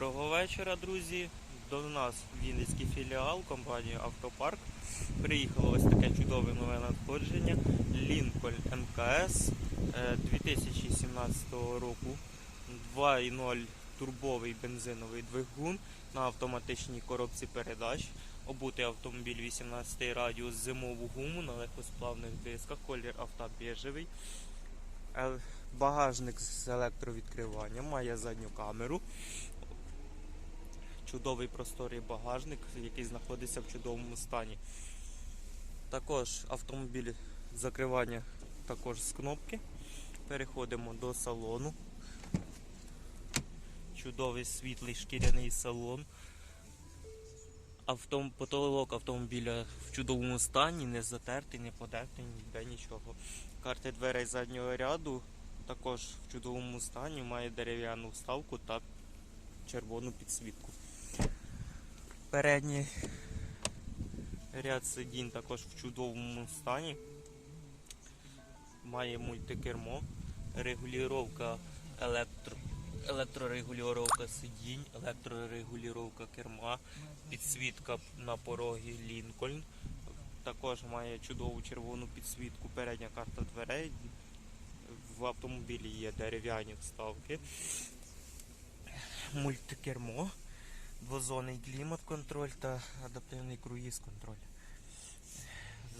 Доброго вечора, друзі. До нас Вінницький філіал компанії Автопарк. Приїхало ось таке чудове нове надходження. Лінкольн МКС е, 2017 року. 2.0 турбовий бензиновий двигун на автоматичній коробці передач. Обутий автомобіль 18 радіус, зимову гуму на легкосплавних дисках, колір авто бежевий. Е, Багажник з електровідкриванням, має задню камеру. Чудовий просторий багажник, який знаходиться в чудовому стані. Також автомобіль закривання також з кнопки. Переходимо до салону. Чудовий світлий шкіряний салон. Автом... Потолок автомобіля в чудовому стані, не затертий, не подертий, ніде нічого. Карти дверей заднього ряду також в чудовому стані, має дерев'яну вставку та червону підсвітку. Передній ряд сидінь також в чудовому стані. Має мультикермо, регулювання електро... електрорегулювання сидінь, електрорегулювання керма, підсвітка на порогі Лінкольн. Також має чудову червону підсвітку, передня карта дверей. В автомобілі є дерев'яні вставки, мультикермо, двозонний клімат-контроль та адаптивний круїз-контроль.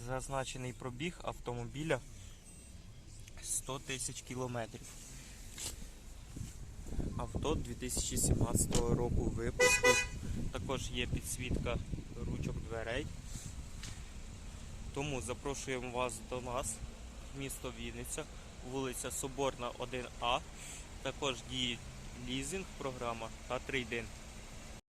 Зазначений пробіг автомобіля 100 тисяч кілометрів. Авто 2017 року випуску. Також є підсвітка ручок дверей. Тому запрошуємо вас до нас, місто Вінниця, вулиця Соборна 1А. Також діє лізинг програма та трейдинг.